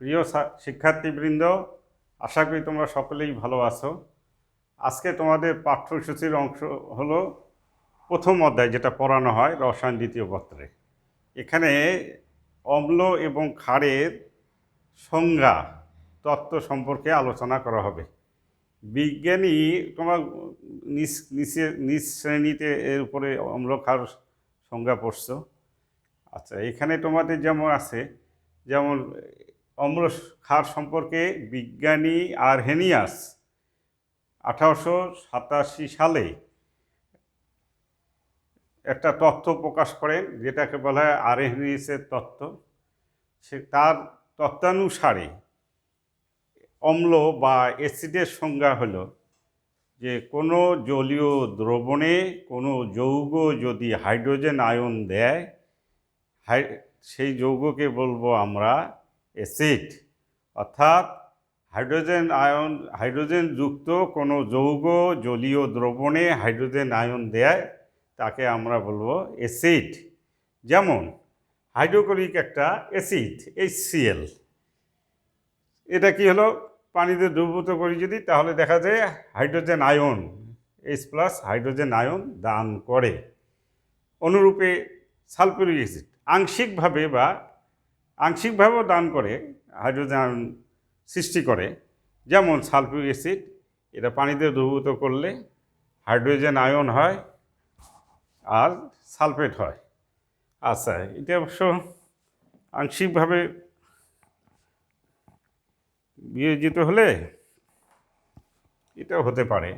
প্রিয় শিক্ষার্থীবৃন্দ, আশা করি তোমরা সকলেই ভালো আছো। আজকে তোমাদের পাঠ্যসূচির অংশ হলো প্রথম অধ্যায়, যেটা পড়ানো হয় রসায়ন দ্বিতীয় পত্রে। এখানে অম্ল এবং ক্ষারের সংজ্ঞা, তত্ত্ব সম্পর্কে আলোচনা করা হবে। বিজ্ঞানী তোমার নিচ নিচে নিচ শ্রেণীতে এর উপরে অম্ল ক্ষার সংজ্ঞা পড়ছ। আচ্ছা এখানে তোমাদের যেমন আছে, যেমন অম্ল ক্ষার সম্পর্কে বিজ্ঞানী আরহেনিয়াস আঠারোশো সাতাশি সালে একটা তথ্য প্রকাশ করেন, যেটাকে বলা হয় আরহেনিয়াসের তত্ত্ব। সে তার তত্ত্বানুসারে অম্ল বা অ্যাসিডের সংজ্ঞা হলো যে কোনো জলীয় দ্রবণে কোনো যৌগ যদি হাইড্রোজেন আয়ন দেয় সেই যৌগকে বলব আমরা অ্যাসিড। অর্থাৎ হাইড্রোজেন আয়ন, হাইড্রোজেন যুক্ত কোনো যৌগ জলীয় দ্রবণে হাইড্রোজেন আয়ন দেয়, তাকে আমরা বলব অ্যাসিড। যেমন হাইড্রোক্লোরিক একটা অ্যাসিড এইচসিএল এটা কি হলো? পানিতে দ্রবীভূত করি যদি, তাহলে দেখা যায় hydrogen ion H plus hydrogen ion দান করে। অনুরূপে সালফিউরিক অ্যাসিড। আংশিকভাবে বা আংশিকভাবেও দান করে, হাইড্রোজেন সৃষ্টি করে। যেমন সালফিউরিক অ্যাসিড, এটা পানিতে দ্রবীভূত করলে হাইড্রোজেন আয়ন হয় আর সালফেট হয়। আচ্ছা এটা অবশ্য আংশিকভাবে বিয়োজিত হলে এটাও হতে পারে।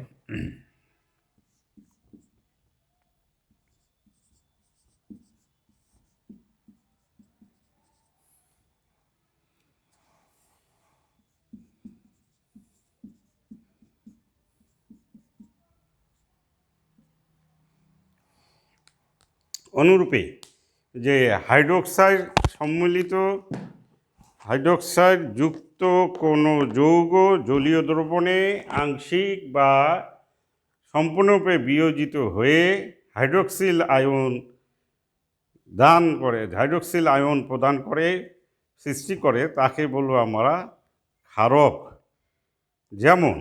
অনুরূপে যে হাইড্রোক্সাইড সম্মিলিত, হাইড্রোক্সাইড যুক্ত কোনো যৌগ জলীয় দ্রবণে আংশিক বা সম্পূর্ণরূপে বিয়োজিত হয়ে হাইড্রোক্সিল আয়ন দান করে, হাইড্রোক্সিল আয়ন প্রদান করে, সৃষ্টি করে, তাকে বলব আমরা ক্ষারক। যেমন,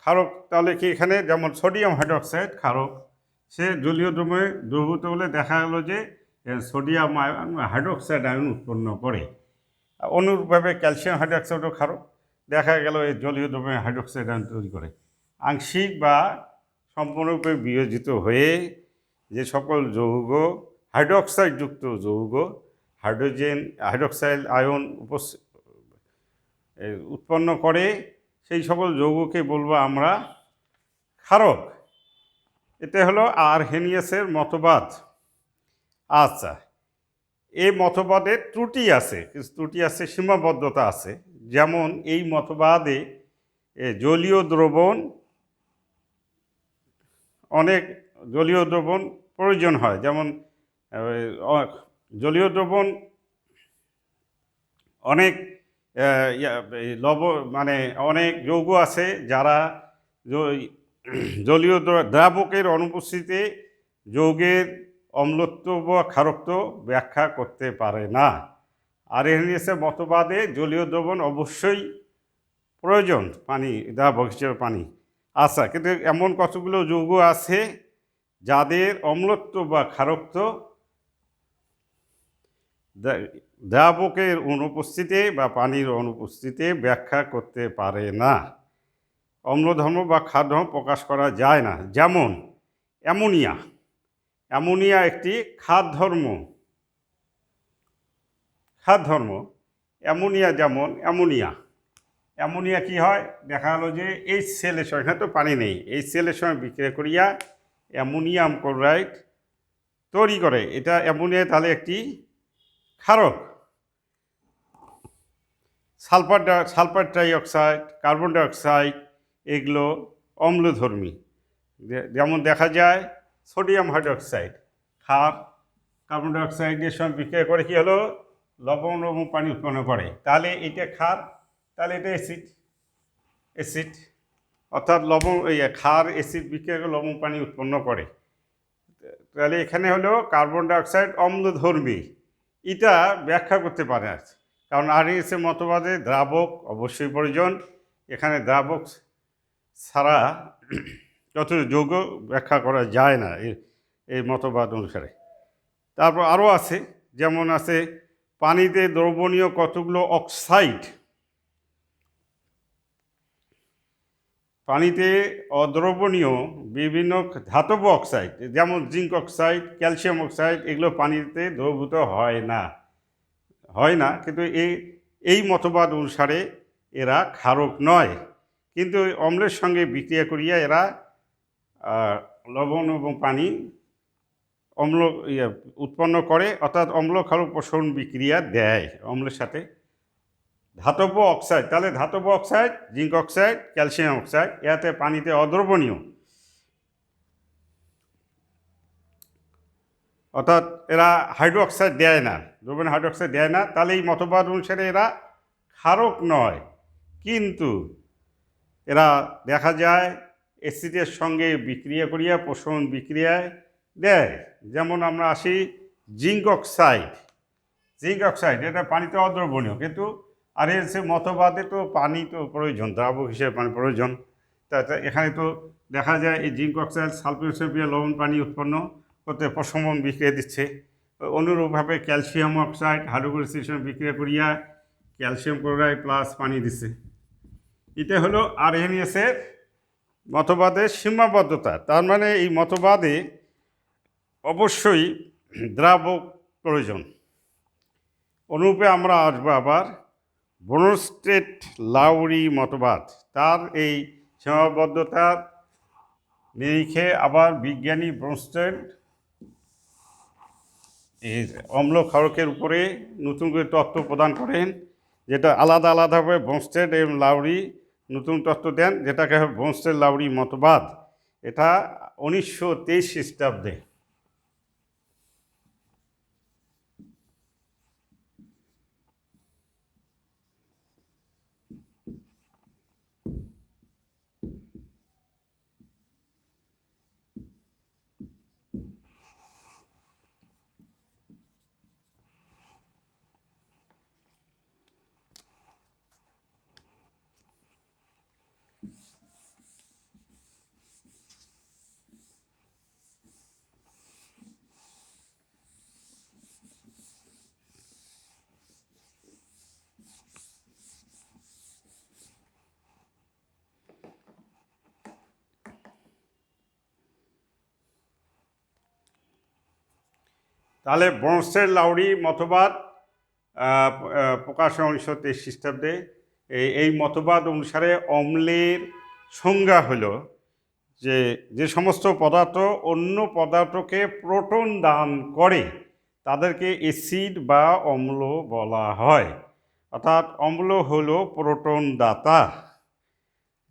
ক্ষারক তাহলে কি এখানে? যেমন সোডিয়াম হাইড্রোক্সাইড ক্ষারক। সে জলীয় দ্রবণে দ্রবীভূত হলে দেখা গেল যে সোডিয়াম আয়ন হাইড্রোক্সাইড আয়ন উৎপন্ন করে। অনুরূপভাবে ক্যালসিয়াম হাইড্রোক্সাইডও ক্ষারক। দেখা গেল এই জলীয় দ্রবণে হাইড্রোক্সাইড আয়ন তৈরি করে। আংশিক বা সম্পূর্ণরূপে বিয়োজিত হয়ে যে সকল যৌগ, হাইড্রোক্সাইডযুক্ত যৌগ, হাইড্রোজেন, হাইড্রোক্সাইড আয়ন উপস উৎপন্ন করে, সেই সকল যৌগকে বলব আমরা ক্ষারক। এটা হলো আরহেনিয়াসের মতবাদ। আচ্ছা এই মতবাদে ত্রুটি আছে কিছু ত্রুটি আছে, সীমাবদ্ধতা আছে। যেমন এই মতবাদে জলীয় দ্রবণ অনেক জলীয় দ্রবণ প্রয়োজন হয়। যেমন জলীয় দ্রবণ অনেক লব মানে অনেক যৌগ আছে যারা জলীয় দ্র- দ্রাবকের অনুপস্থিতিতে যৌগের অম্লত্ব বা ক্ষারত্ব ব্যাখ্যা করতে পারে না। আর এসে মতবাদে জলীয় দ্রবণ অবশ্যই প্রয়োজন, পানি, দ্রাবক হিসেবে পানি। আচ্ছা কিন্তু এমন কতগুলো যৌগ আছে যাদের অম্লত্ব বা ক্ষারত্ব দ্রা- দ্রাবকের অনুপস্থিতিতে বা পানির অনুপস্থিতিতে ব্যাখ্যা করতে পারে না? অম্লধর্ম বা ক্ষারধর্ম প্রকাশ করা যায় না। যেমন, অ্যামোনিয়া। অ্যামোনিয়া একটি খাদ্যধর্ম খাদ্যধর্ম অ্যামোনিয়া যেমন, অ্যামোনিয়া। অ্যামোনিয়া কি হয়? দেখা গেলো যে এই সেলের সঙ্গে তো পানি নেই। এই সেলের সঙ্গে বিক্রিয়া করিয়া অ্যামোনিয়াম ক্লোরাইড তৈরি করে। এটা অ্যামোনিয়া তাহলে একটি ক্ষারক। Sulphur sulphur dioxide, carbon dioxide এগুলো অম্লধর্মী। যেমন দেখা যায় সোডিয়াম হাইড্রোক্সাইড ক্ষার কার্বন ডাইঅক্সাইডের সঙ্গে বিক্রিয়া করে কি হলো? লবণ এবং পানি উৎপন্ন করে। তাহলে এটা খার তাহলে এটা অ্যাসিড। অ্যাসিড, অর্থাৎ লবণ, এই খার, অ্যাসিড বিক্রিয়া করে লবণ, পানি উৎপন্ন করে। তাহলে এখানে হলো কার্বন ডাইঅক্সাইড অম্লধর্মী। এটা ব্যাখ্যা করতে পারে কারণ আরএসএ মতবাদে দ্রাবক অবশ্যই প্রয়োজন। এখানে দ্রাবক ছাড়া যত যোগ্য ব্যাখ্যা করা যায় না এই মতবাদ অনুসারে। তারপর আরও আছে, যেমন আছে, পানিতে দ্রবণীয় কতগুলো অক্সাইড? পানিতে অদ্রবণীয় বিভিন্ন ধাতব অক্সাইড, যেমন জিঙ্ক অক্সাইড, ক্যালসিয়াম অক্সাইড, এগুলো পানিতে দ্রবীভূত হয় না। হয় না, কিন্তু এই এই মতবাদ অনুসারে এরা ক্ষারক নয়। কিন্তু অম্লের সঙ্গে বিক্রিয়া করিয়া এরা লবণ এবং পানি অম্ল উৎপন্ন করে, অর্থাৎ অম্ল পোষণ বিক্রিয়া দেয় অম্লের সাথে। ধাতব অক্সাইড, তাহলে ধাতব oxide, zinc oxide, calcium oxide, এতে পানিতে অদ্রবণীয়। অর্থাৎ এরা হাইড্রো অক্সাইড দেয় না দ্রবণ হাইড্রো অক্সাইড দেয় না, তাহলে এই মতবাদ অনুসারে এরা ক্ষারক নয়। কিন্তু এরা দেখা যায় অ্যাসিডের সঙ্গে বিক্রিয়া করিয়া, পোষণ বিক্রিয়ায় দেয়। যেমন আমরা আসি জিঙ্ক অক্সাইড। জিঙ্ক অক্সাইড, এটা পানিতে অদ্রবণীয়, কিন্তু আর এর সে মতবাদে তো পানি তো প্রয়োজন, দ্রাবক হিসেবে পানি প্রয়োজন। তা তা, এখানে তো দেখা যায় এই জিঙ্ক অক্সাইড সালফিউসেপিয়া লবণ পানি উৎপন্ন করতে প্রশমন বিক্রিয়া দিচ্ছে। অনুরূপভাবে ক্যালসিয়াম অক্সাইড হাইড্রোক্লোরিসেশন বিক্রিয়া করিয়া ক্যালসিয়াম ক্লোরাইড প্লাস পানি দিচ্ছে। এটা হলো আরএনএসের মতবাদের সীমাবদ্ধতা। তার মানে এই মতবাদে অবশ্যই দ্রাবক প্রয়োজন। অনুরূপে আমরা আসব আবার বনস্টেট লাউরি মতবাদ। তার এই সীমাবদ্ধতার নিরিখে আবার বিজ্ঞানী ব্রনস্টেড এই অম্ল ক্ষারকের উপরে নতুন করে তত্ত্ব প্রদান করেন, যেটা আলাদা আলাদাভাবে বনস্টেড এবং লাউরি নতুন তত্ত্ব দেন যেটাকে বংশের লাউড়ি মতবাদ। এটা উনিশশো তেইশ খ্রিস্টাব্দে। তাহলে বংশের লাউড়ি মতবাদ প্রকাশ উনিশশো তেইশ খ্রিস্টাব্দে। এই এই মতবাদ অনুসারে অম্লের সংজ্ঞা হলো যে যে সমস্ত পদার্থ অন্য পদার্থকে প্রোটন দান করে, তাদেরকে অ্যাসিড বা অম্ল বলা হয়। অর্থাৎ অম্ল হলো প্রোটন দাতা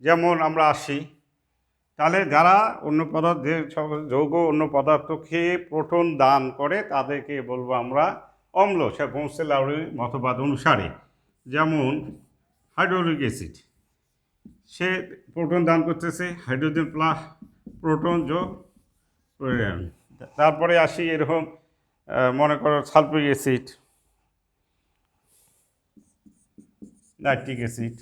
যেমন আমরা আসি তাহলে যারা অন্য পদার্থ যৌগ, অন্য পদার্থ খেয়ে প্রোটন দান করে, তাদেরকে বলব আমরা অম্ল সে বংশেলাউরির মতবাদ অনুসারে যেমন হাইড্রোলিক অ্যাসিড, সে প্রোটন দান করতেছে, হাইড্রোজেন প্লাস প্রোটন যোগ। তারপরে আসি এরকম মনে করো সালফিক অ্যাসিড, নাইট্রিক অ্যাসিড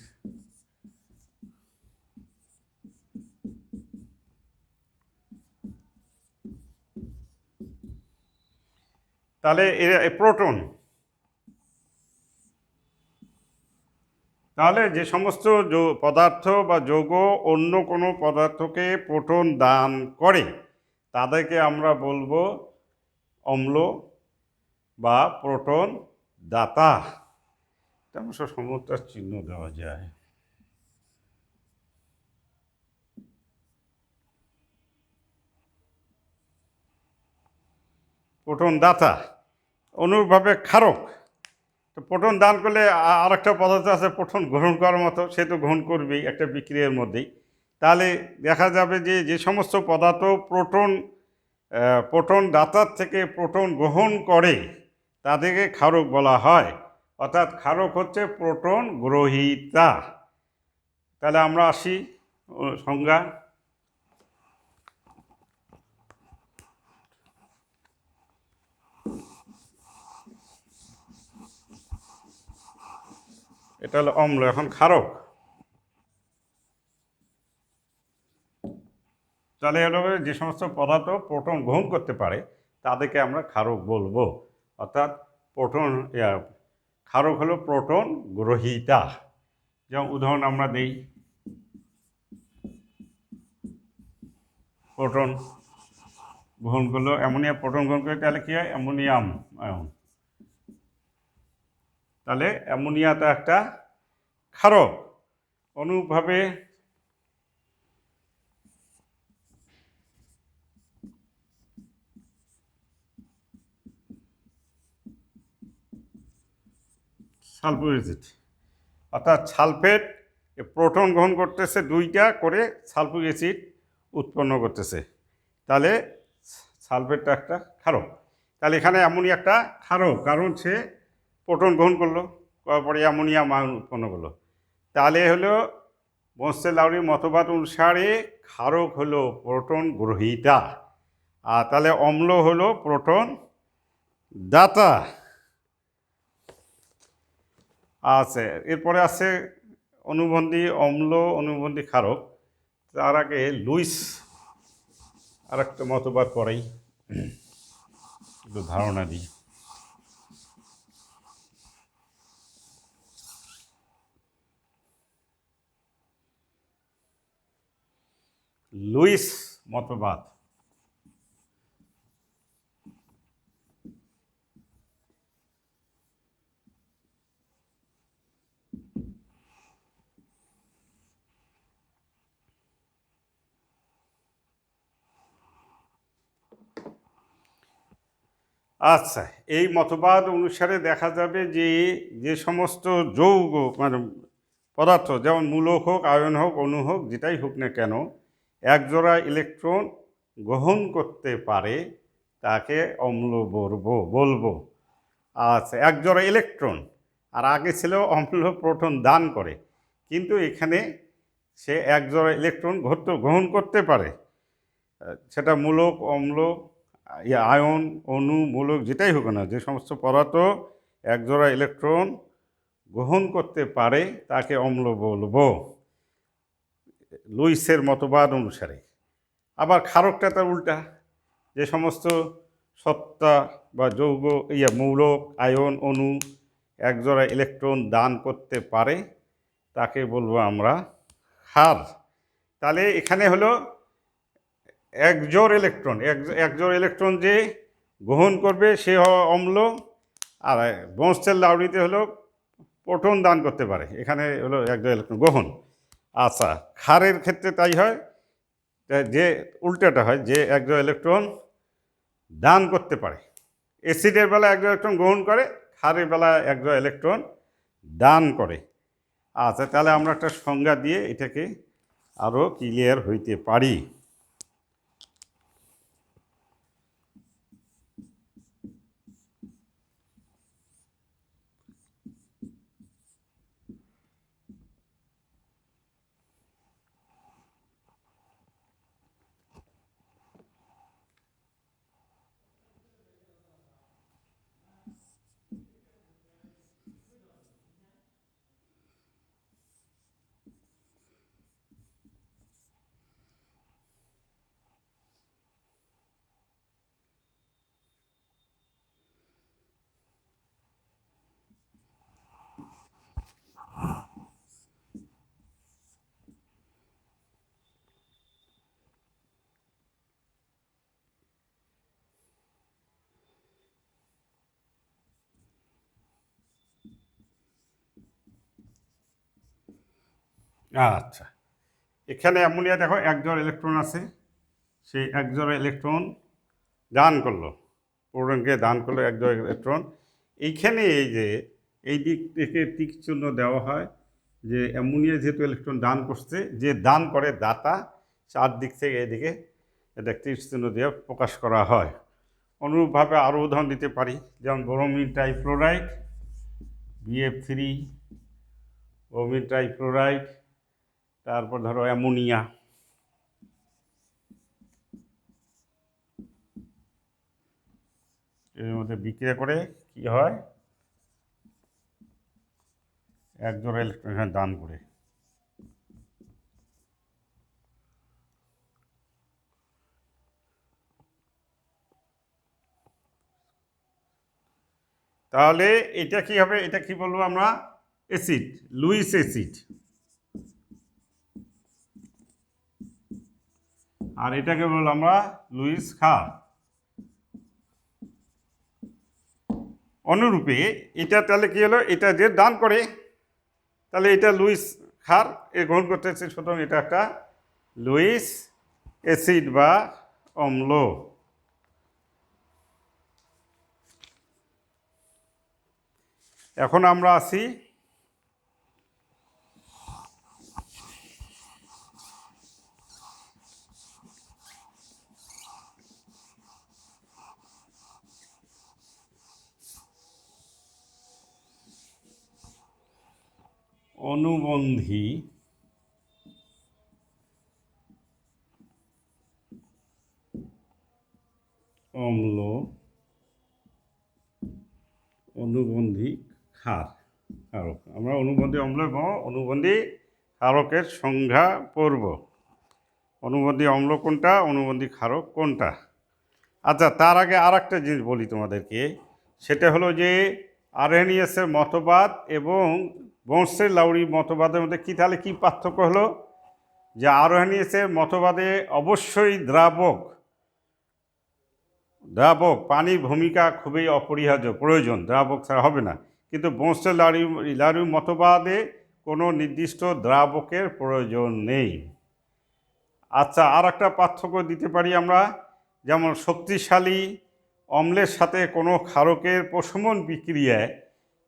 তাহলে এরা প্রোটন তাহলে যে সমস্ত পদার্থ বা যৌগ অন্য কোনো পদার্থকে প্রোটন দান করে, তাদেরকে আমরা বলব অম্ল বা প্রোটন দাতা। অবশ্য সমতার চিহ্ন দেওয়া যায়। প্রোটন দাতা। অনুরূপভাবে ক্ষারক তো প্রোটন দান করলে আ- আরেকটা পদার্থ আছে প্রোটন গ্রহণ করার মতো, সে তো গ্রহণ করবেই একটা বিক্রিয়ার মধ্যেই। তাহলে দেখা যাবে যে যে সমস্ত পদার্থ প্রোটন প্রোটন দাতার থেকে প্রোটন গ্রহণ করে, তাদেরকে ক্ষারক বলা হয়। অর্থাৎ ক্ষারক হচ্ছে প্রোটন গ্রহীতা। তাহলে আমরা আসি সংজ্ঞা। এটা হলো অম্ল, এখন ক্ষারক। তাহলে হলো যে সমস্ত পদার্থ প্রোটন গ্রহণ করতে পারে, তাদেরকে আমরা ক্ষারক বলব। অর্থাৎ প্রোটন ক্ষারক হলো প্রোটন গ্রহীতা। যেমন উদাহরণ আমরা দেই। প্রোটন গ্রহণ করল, অ্যামোনিয়া প্রোটন গ্রহণ করে, তাহলে কী হয়? Ammonium, ion. তাহলে অ্যামোনিয়াটা একটা ক্ষারক। অনুরূপভাবে সালফিউরিক অ্যাসিড অর্থাৎ সালফেট প্রোটন গ্রহণ করতেছে দুইটা করে সালফিউরিক অ্যাসিড উৎপন্ন করতেছে। তাহলে সালফেটটা একটা ক্ষারক। তাহলে এখানে অ্যামোনিয়া একটা ক্ষারক, কারণ সে প্রোটন গ্রহণ করল, করার পরে অ্যামোনিয়াম আয়ন উৎপন্ন করল। তাহলে হলো বংশে লাউরির মতবাদ অনুসারে ক্ষারক হলো প্রোটন গ্রহীতা, আর তাহলে অম্ল হলো প্রোটন দাতা। আছে, এরপরে আছে অনুবন্ধী অম্ল, অনুবন্ধী ক্ষারক। তার আগে লুইস আর একটা মতবাদ পড়াই। একটু ধারণা দিই। লুইস মতবাদ। আচ্ছা এই মতবাদ অনুসারে দেখা যাবে যে যে সমস্ত যৌগ মানে পদার্থ, যেমন মূলক হোক, আয়ন হোক অণু হোক, যেটাই হোক না কেন একজোড়া ইলেকট্রন গ্রহণ করতে পারে, তাকে অম্ল বলব বলব। আচ্ছা একজোড়া ইলেকট্রন আর আগে ছিল অম্ল প্রোটন দান করে, কিন্তু এখানে সে একজোড়া ইলেকট্রন ঘটতে গ্রহণ করতে পারে। সেটা মূলক, অম্ল আয়ন, অণু, মূলক, যেটাই হোক না, যে সমস্ত পদার্থ একজোড়া ইলেকট্রন গ্রহণ করতে পারে, তাকে অম্ল বলব। লুইসের মতবাদ অনুসারে। আবার ক্ষারকটা তার উল্টা, যে সমস্ত সত্তা বা যৌগ, ইয়া মৌলক, আয়ন, অণু, একজোড়া ইলেকট্রন দান করতে পারে, তাকে বলব আমরা ক্ষার তাহলে এখানে হলো একজোর ইলেকট্রন এক একজোর ইলেকট্রন যে গ্রহণ করবে, সে অম্ল, আর বংশের লাউড়িতে হলো প্রোটন দান করতে পারে। এখানে হলো একজোর ইলেকট্রন গ্রহণ। আচ্ছা ক্ষারের ক্ষেত্রে তাই হয়, যে উল্টাটা হয়, যে একজন ইলেকট্রন দান করতে পারে। অ্যাসিডের বেলা একজন ইলেকট্রন গ্রহণ করে ক্ষারের বেলা একজন ইলেকট্রন দান করে। আচ্ছা তাহলে আমরা একটা সংজ্ঞা দিয়ে এটাকে আরও ক্লিয়ার হইতে পারি। আচ্ছা। এখানে অ্যামোনিয়া দেখো একজোড়া ইলেকট্রন আছে। সেই একজোড়া ইলেকট্রন দান করল। প্রোটনকে দান করল একজোড়া ইলেকট্রন এইখানে এই যে, এই দিক থেকে টিক চিহ্ন দেওয়া হয় যে, অ্যামোনিয়া যেহেতু ইলেকট্রন দান করছে, যে দান করে দাতা, চার দিক থেকে এদিকে এটা তীর চিহ্ন দিয়ে প্রকাশ করা হয়। অনুরূপভাবে আরও উদাহরণ দিতে পারি। যেমন bromine trifluoride BF three bromine trifluoride তারপর ধরো অ্যামোনিয়া। এর মধ্যে বিক্রিয়া করে কি হয়? এক জোড়া ইলেকট্রন দান করে। তাহলে এটা কি হবে? এটা কি বলব আমরা? অ্যাসিড লুইস অ্যাসিড আর এটাকে বলব আমরা লুইস খার অনুরূপে এটা তাহলে কি হলো? এটা যে দান করে, তাহলে এটা লুইস খার এ গ্রহণ করতেছে সুতরাং এটা একটা লুইস অ্যাসিড বা অম্ল। এখন আমরা আসি অনুবন্ধী। অম্ল, অনুবন্ধী ক্ষার, ক্ষারক। আমরা অনুবন্ধী অম্ল এবং অনুবন্ধী ক্ষারকের সংজ্ঞা পড়ব। অনুবন্ধী অম্ল কোনটা, অনুবন্ধী ক্ষারক কোনটা? আচ্ছা তার আগে আর একটা জিনিস বলি তোমাদেরকে। সেটা হলো যে আরএনইএসের মতবাদ এবং বংশের লাউরি মতবাদের মধ্যে কী তাহলে কী পার্থক্য হলো? যে আরএনইএসের মতবাদে অবশ্যই দ্রাবক দ্রাবক, পানির ভূমিকা খুবই অপরিহার্য, প্রয়োজন, দ্রাবক ছাড়া হবে না। কিন্তু বংশের লাড়ি লাড়ির মতবাদে কোনো নির্দিষ্ট দ্রাবকের প্রয়োজন নেই। আচ্ছা আর একটা পার্থক্য দিতে পারি আমরা, যেমন শক্তিশালী অম্লের সাথে কোনো ক্ষারকের প্রশমন বিক্রিয়ায়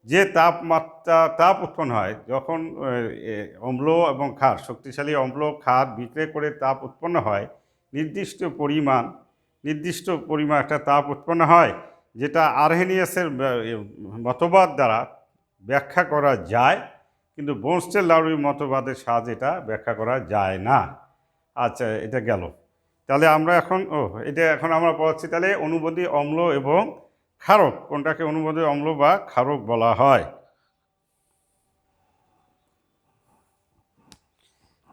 যে তাপমাত্রা, তাপ উৎপন্ন হয়, যখন অম্ল এবং ক্ষার, শক্তিশালী অম্ল, ক্ষার বিক্রিয়া করে তাপ উৎপন্ন হয়, নির্দিষ্ট পরিমাণ নির্দিষ্ট পরিমাণ একটা তাপ উৎপন্ন হয়, যেটা আরহেনিয়াসের মতবাদ দ্বারা ব্যাখ্যা করা যায়, কিন্তু বোনস্টেল লাউরির মতবাদের সাহায্যে এটা ব্যাখ্যা করা যায় না। আচ্ছা এটা গেল। তাহলে আমরা এখন ও এটা এখন আমরা পড়াচ্ছি, তাহলে অনুবন্ধী অম্ল এবং ক্ষারক কোনটাকে অনুবন্ধী অম্ল বা ক্ষারক বলা হয়।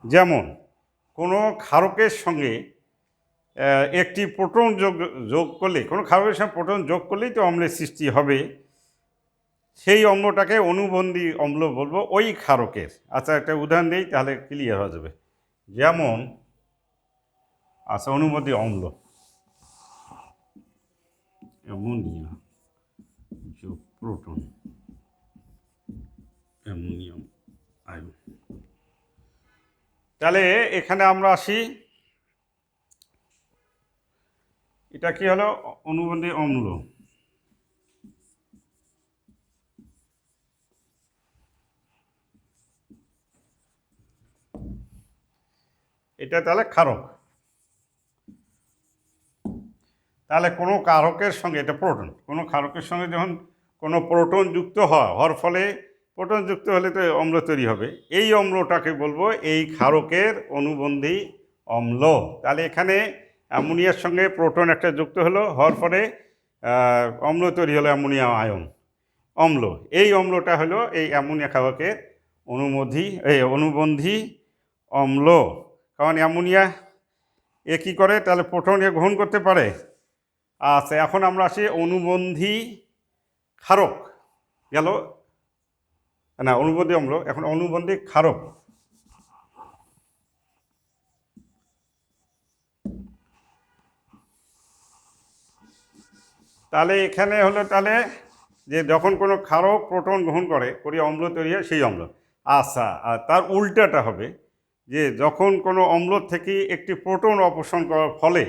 যেমন, কোনো ক্ষারকের সঙ্গে একটি প্রোটন যোগ যোগ করলে, কোনো ক্ষারকের সঙ্গে প্রোটন যোগ করলেই তো অম্লের সৃষ্টি হবে। সেই অম্লটাকে অনুবন্ধী অম্ল বলব ওই ক্ষারকের আচ্ছা একটা উদাহরণ দিই, তাহলে ক্লিয়ার হয়ে যাবে। যেমন আচ্ছা অনুবন্ধী অম্ল। অ্যামোনিয়া যোগ প্রোটন অ্যামোনিয়াম আয়ন তাহলে এখানে আমরা আসি। এটা কি হলো? অনুবন্ধী অম্ল। এটা তাহলে ক্ষারক। তাহলে কোনো কারকের সঙ্গে এটা প্রোটন কোনো কারকের সঙ্গে যখন কোনো প্রোটন যুক্ত হয় হওয়ার ফলে প্রোটন যুক্ত হলে তো অম্ল তৈরি হবে। এই অম্লটাকে বলব এই ক্ষারকের অনুবন্ধী অম্ল। তাহলে এখানে অ্যামোনিয়ার সঙ্গে প্রোটন একটা যুক্ত হলো হওয়ার আহ, অম্ল তৈরি হলো অ্যামোনিয়া আয়ন। অম্ল এই অম্লটা হলো এই অ্যামোনিয়া ক্ষারকের অনুমোধী এই অনুবন্ধী অম্ল। কারণ অ্যামোনিয়া এ কী করে? তাহলে প্রোটন এ গ্রহণ করতে পারে। আচ্ছা এখন আমরা আসি অনুবন্ধী ক্ষারক গেল? না, অনুবন্ধী অম্ল, এখন অনুবন্ধী ক্ষারক তাহলে এখানে হলো, তাহলে যে যখন কোনো ক্ষারক প্রোটন গ্রহণ করে, করি অম্ল তৈরি হয় সেই অম্ল। আচ্ছা আর তার উল্টাটা হবে যে যখন কোনো অম্ল থেকে একটি প্রোটন অপসারণ করার ফলে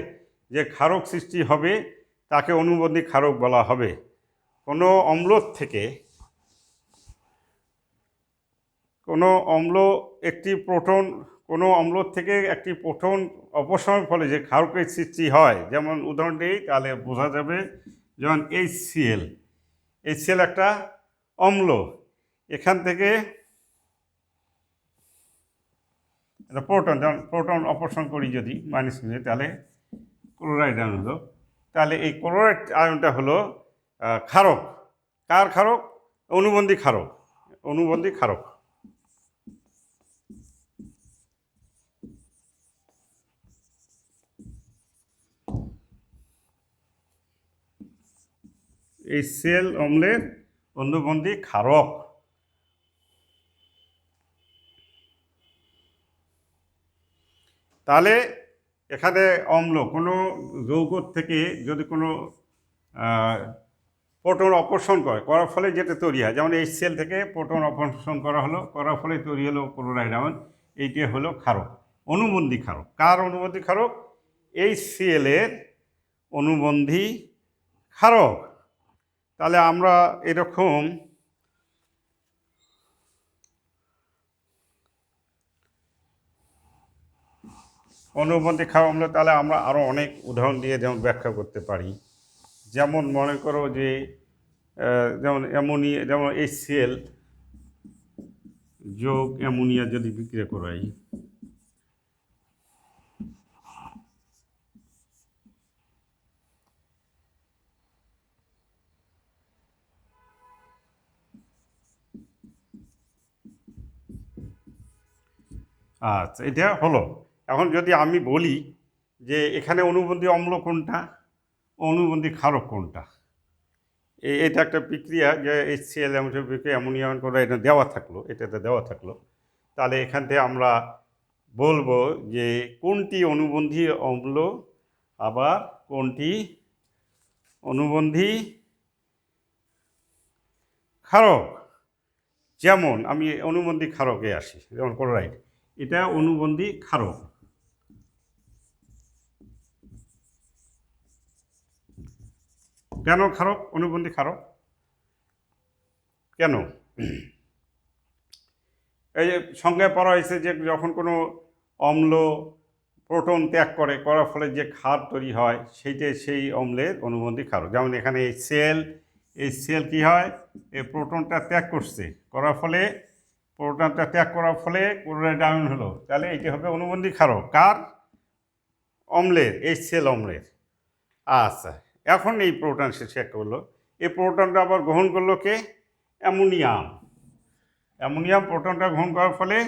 যে ক্ষারক সৃষ্টি হবে, তাকে অনুবন্ধী ক্ষারক বলা হবে। কোনো অম্ল থেকে, কোনো অম্ল একটি প্রোটন, কোনো অম্ল থেকে একটি প্রোটন অপসারণের ফলে যে ক্ষারকের সৃষ্টি হয়, যেমন উদাহরণ দিই, তাহলে বোঝা যাবে যেমন এইচ সিএল এইচ সিএল একটা অম্ল। এখান থেকে প্রোটন, যেমন প্রোটন অপসারণ করি যদি মাইনাস তাহলে ক্লোরাইড আয়ন হলো। তাহলে এই ক্লোরাইড আয়নটা হলো ক্ষারক। কার ক্ষারক? অনুবন্ধী ক্ষারক। অনুবন্ধী ক্ষারক। এই সেল অম্লের অনুবন্ধী ক্ষারক। তাহলে এখানে অম্ল, কোনো যৌগ থেকে যদি কোনো প্রোটন অপসারণ করে, করার ফলে যেটা তৈরি হয়, যেমন এই সেল থেকে প্রোটন অপসারণ করা হলো, করার ফলে তৈরি হলো ক্লোরাইড আয়ন এইটি হলো ক্ষারক, অনুবন্ধী ক্ষারক। কার অনুবন্ধী ক্ষারক? এই সেলের অনুবন্ধী ক্ষারক। তাহলে আমরা এরকম অনুবন্ধী খাওয়া আমরা তাহলে আমরা আরও অনেক উদাহরণ দিয়ে যেমন ব্যাখ্যা করতে পারি। যেমন মনে করো যে যেমন অ্যামোনিয়া, যেমন এইচসিএল যোগ অ্যামোনিয়া যদি বিক্রিয়া করাই আচ্ছা এটা হলো। এখন যদি আমি বলি যে এখানে অনুবন্ধী অম্ল কোনটা, অনুবন্ধী ক্ষারক কোনটা? এটা একটা প্রক্রিয়া যে এইচ সি এল বিক্রিয়া অ্যামোনিয়াম করে এটা দেওয়া থাকল, এটাতে দেওয়া থাকল। তাহলে এখান থেকে আমরা বলব যে কোনটি অনুবন্ধী অম্ল, আবার কোনটি অনুবন্ধী ক্ষারক? যেমন আমি অনুবন্ধী ক্ষারকে আসি, যেমন ক্লোরাইড এটা অনুবন্ধী ক্ষারক। কেন ক্ষারক অনুবন্ধী ক্ষারক কেন? এই যে সংজ্ঞায় পড়া হয়েছে যে যখন কোনো অম্ল প্রোটন ত্যাগ করে, করার ফলে যে ক্ষার তৈরি হয়, সেইটা সেই অম্লের অনুবন্ধী ক্ষারক যেমন এখানে এই সেল এই সেল কী হয়? এই প্রোটনটা ত্যাগ করছে। করার ফলে প্রোটনটা ত্যাগ করার ফলে ক্লোরাইড আয়ন হলো। তাহলে এটি হবে অনুবন্ধী ক্ষারক কার? অম্লের, এই সেল অম্লের। আচ্ছা। এখন এই প্রোটন সে চেক করল এই প্রোটনটা আবার গ্রহণ করল কে? অ্যামোনিয়াম। অ্যামোনিয়াম প্রোটনটা গ্রহণ করার ফলে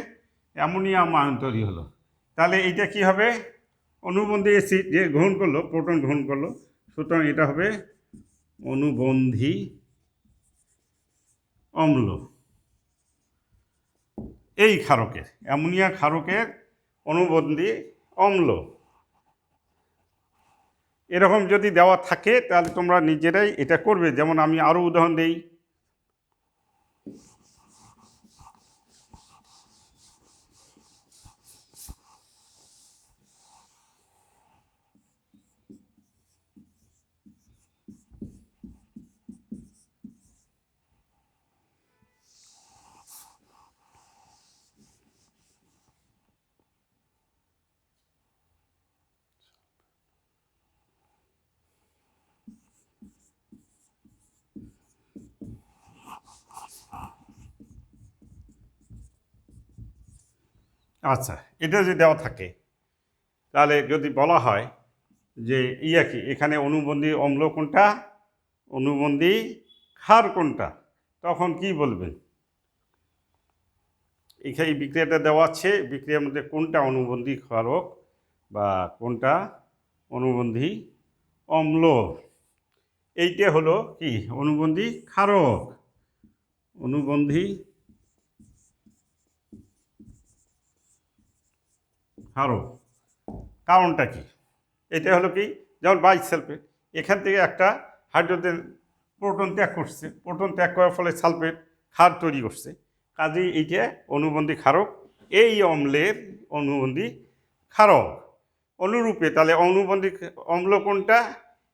অ্যামোনিয়াম আয়ন তৈরি হলো। তাহলে এইটা কি হবে? অনুবন্ধী অ্যাসিড যে গ্রহণ করল প্রোটন গ্রহণ করল, সুতরাং এটা হবে অনুবন্ধী অম্ল। এই ক্ষারকের, অ্যামোনিয়া ক্ষারকের অনুবন্ধী অম্ল। এরকম যদি দেওয়া থাকে তাহলে তোমরা নিজেরাই এটা করবে। যেমন আমি আরও উদাহরণ দিই। আচ্ছা এটা যদি দেওয়া থাকে, তাহলে যদি বলা হয় যে ইয়া কি, এখানে অনুবন্ধী অম্ল কোনটা? অনুবন্ধী ক্ষার কোনটা? তখন কি বলবেন? এখানে এই বিক্রিয়াটা দেওয়া আছে, বিক্রিয়ার মধ্যে কোনটা অনুবন্ধী ক্ষারক বা কোনটা অনুবন্ধী অম্ল। এইটা হলো কি? অনুবন্ধী ক্ষারক অনুবন্ধী ক্ষারক কারণটা কি? এটা হলো কি, যেমন বাইক সালফেট এখান থেকে একটা হাইড্রোজেন প্রোটন ত্যাগ করছে। প্রোটন ত্যাগ করার ফলে সালফেট ক্ষার তৈরি করছে। কাজেই এইটা অনুবন্ধী ক্ষারক, এই অম্লের অনুবন্ধী ক্ষারক। অনুরূপে তাহলে অনুবন্ধী অম্ল কোনটা?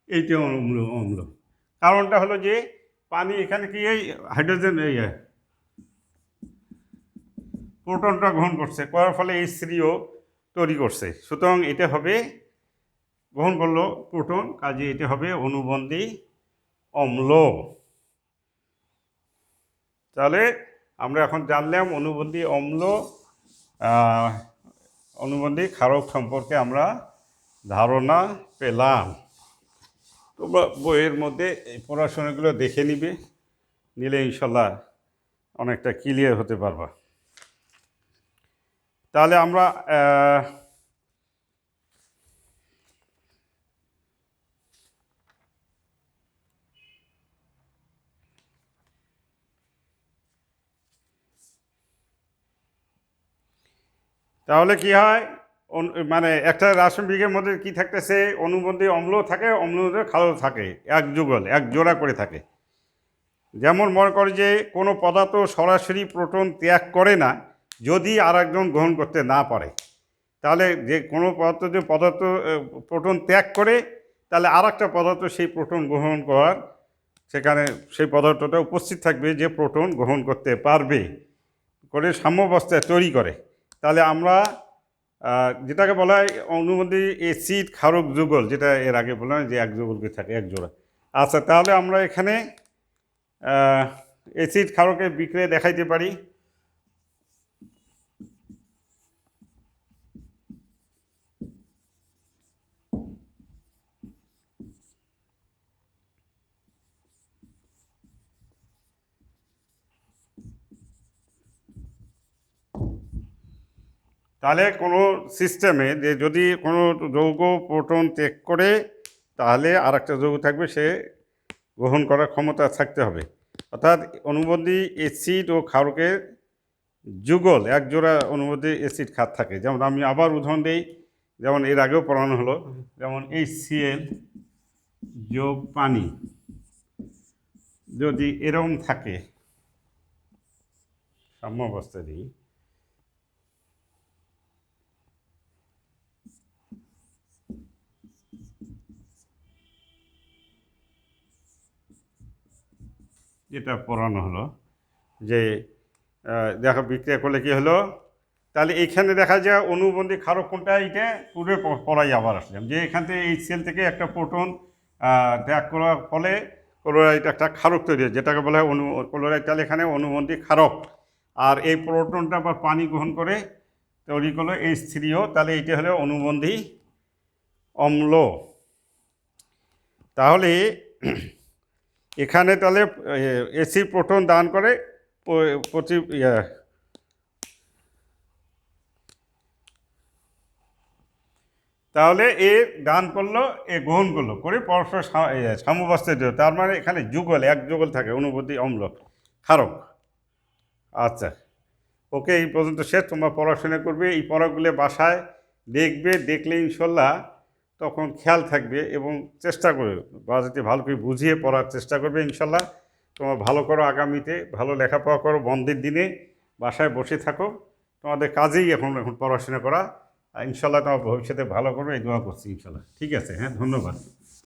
এইটা অম্ল অম্ল। কারণটা হলো যে পানি এখানে কি এই হাইড্রোজেন এই প্রোটনটা গ্রহণ করছে। করার ফলে এই স্ত্রীও তৈরি করছে। সুতরাং এটা হবে গ্রহণ করল প্রোটন, কাজে এটা হবে অনুবন্ধী অম্ল। তাহলে আমরা এখন জানলাম অনুবন্ধী অম্ল অনুবন্ধী ক্ষারক সম্পর্কে আমরা ধারণা পেলাম। তোমরা বইয়ের মধ্যে এই পড়াশোনাগুলো দেখে নিবে, নিলে ইনশাল্লাহ অনেকটা ক্লিয়ার হতে পারবা। তাহলে আমরা তাহলে কি হয়? মানে একটা রাসায়ন বিগের মধ্যে কি থাকতেছে অনুবন্ধী অম্ল থাকে অম্লতে খালো থাকে, এক যুগল, এক জোড়া করে থাকে। যেমন মনে করে যে কোনো পদার্থ সরাসরি প্রোটন ত্যাগ করে না যদি আর একজন গ্রহণ করতে না পারে, তাহলে যে কোনো পদার্থ যে পদার্থ প্রোটন ত্যাগ করে, তাহলে আর একটা পদার্থ সেই প্রোটন গ্রহণ করার সেখানে সেই পদার্থটা উপস্থিত থাকবে যে প্রোটন গ্রহণ করতে পারবে। করে সাম্যবস্থায় তৈরি করে। তাহলে আমরা যেটাকে বলা হয় অনুমতি এসিড ক্ষারক যুগল, যেটা এর আগে বললাম যে এক যুগলকে থাকে, এক জোড়া। আচ্ছা তাহলে আমরা এখানে এসিড ক্ষারকের বিক্রিয়া দেখাইতে পারি। তাহলে কোনো সিস্টেমে যে যদি কোনো যৌগ প্রোটন ত্যাগ করে, তাহলে আর একটা যৌগ থাকবে, সে গ্রহণ করার ক্ষমতা থাকতে হবে। অর্থাৎ অনুবন্ধী এসিড ও ক্ষারকের যুগল এক জোড়া অনুবন্ধী অ্যাসিড খাত থাকে। যেমন আমি আবার উদাহরণ দিই, যেমন এর আগেও পড়ানো হলো, যেমন এই সিএল যোগ পানি। যদি এরকম থাকে সাম্য অবস্থা দিই যেটা পড়ানো হলো, যে দেখো বিক্রিয়া করলে কি হলো? তাহলে এখানে দেখা যায় অনুবন্ধী ক্ষারক কোনটা? এইটা পুরো প- পড়াই আবার আসলাম। যে এখান থেকে এই সেল থেকে একটা প্রোটন ত্যাগ করার ফলে ক্লোরাইড একটা ক্ষারক তৈরি হয়, যেটাকে বলা হয় অনু ক্লোরাইড তাহলে এখানে অনুবন্ধী ক্ষারক। আর এই প্রোটনটা আবার পানি গ্রহণ করে তৈরি করল এই স্ত্রীও। তাহলে এইটা হলো অনুবন্ধী অম্ল। তাহলে এখানে তাহলে এসি প্রোটন দান করে প্রতি তাহলে এ দান করল এ গ্রহণ করল করে পরস্পর সা- ইয়ে, দিল। তার মানে এখানে যুগল এক যুগল থাকে অনুভূতি অম্ল ক্ষারক। আচ্ছা ওকে এই পর্যন্ত শেষ তোমরা পড়াশোনা করবে এই পড়াগুলো বাসায় দেখবে দেখলে ইনশাল্লাহ তখন খেয়াল থাকবে এবং চেষ্টা করবে বাজাতে ভালো করে বুঝিয়ে পড়ার চেষ্টা করবে ইনশাল্লাহ। তোমার ভালো করো আগামীতে, ভালো লেখাপড়া করো, বন্ধের দিনে বাসায় বসে থাকো। তোমাদের কাজেই এখন এখন পড়াশোনা করা। ইনশাল্লাহ তোমার ভবিষ্যতে ভালো করবে, এই দোয়া করছি ইনশাল্লাহ। ঠিক আছে হ্যাঁ ধন্যবাদ।